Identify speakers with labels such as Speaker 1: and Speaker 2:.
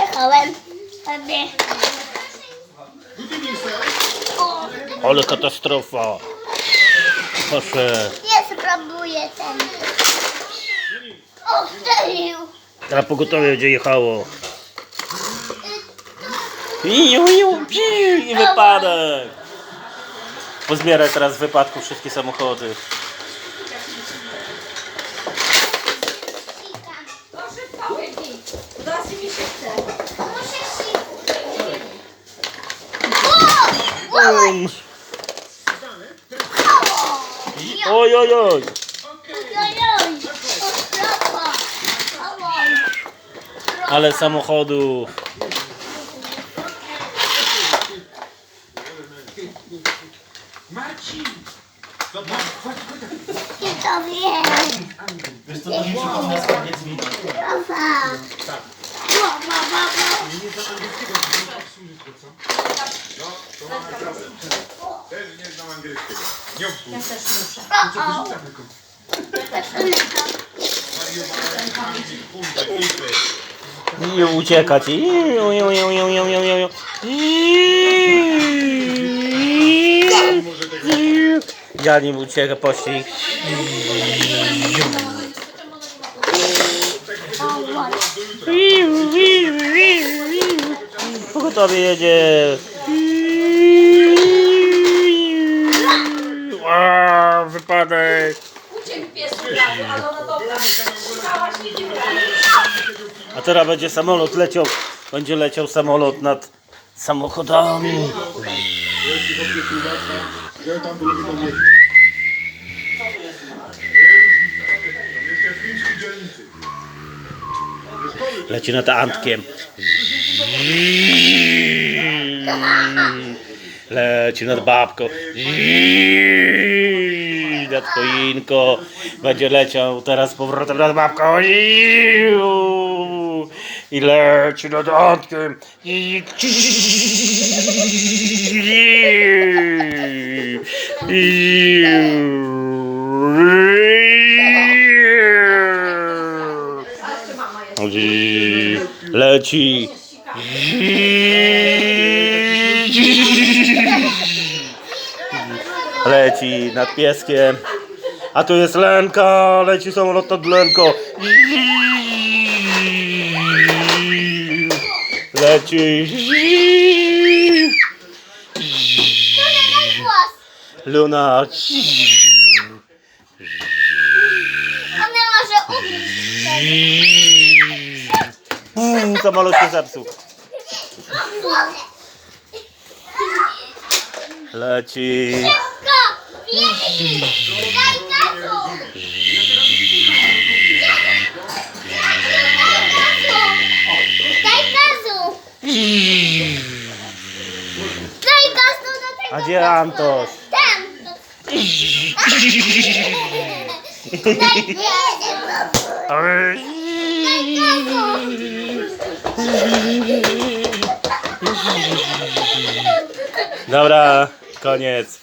Speaker 1: Jechałem sobie. O,
Speaker 2: Ale katastrofa. Proszę.
Speaker 1: nie spróbuję ten. O, strzelił.
Speaker 2: Teraz pogotowie będzie jechało. Iu, iu, piu, I wypadek. Pozbieraj teraz z wypadku wszystkie samochody.
Speaker 3: Powiedz mi, zaraz mi się chce.
Speaker 1: Muszę siku. O! Oj.
Speaker 2: Oj, oj. Ale samochodów.
Speaker 4: Marcin!
Speaker 1: To wiem.
Speaker 5: Wiesz co, to mi przypomina.
Speaker 1: Ła, ła, ła, ła.
Speaker 4: Nie znam angielskiego, żeby obsłużyć to, co? No, to mamy problem. Też nie znam angielskiego. Nie
Speaker 3: Ja
Speaker 4: obsłuż.
Speaker 3: też muszę.
Speaker 1: O, o.
Speaker 4: Wyrzucamy to.
Speaker 1: Zaczynamy.
Speaker 4: Punte, punte.
Speaker 2: I uciekać. Iu, iu, iu, iu, iu, iu, iu. Iu. Ja nim uciekam pościg. Pogotowie jedzie. A, wypadek.
Speaker 3: Uciekł pies od razu, ale ona dobra. Stałaś nie.
Speaker 2: A teraz będzie samolot leciał. Będzie leciał samolot nad samochodami.
Speaker 4: Ja tam lubię to mieć. Jeszcze w fińskiej dzielnicy.
Speaker 2: Leci nad Antkiem. Leci nad babką. Nad choinką. Będzie leciał teraz z powrotem nad babką. I leci nad Antkiem.
Speaker 3: Jeszcze mama jest.
Speaker 2: I leci. Leci nad pieskiem. A tu jest Lenka, leci samolot nad Lenką. Leci. Luna.
Speaker 1: Ona może ubić.
Speaker 2: Mm, Samolot się zepsuł. Leci. A gdzie Antoś?
Speaker 1: Tam! Daj gazu! Daj gazu!
Speaker 2: Dobra, koniec.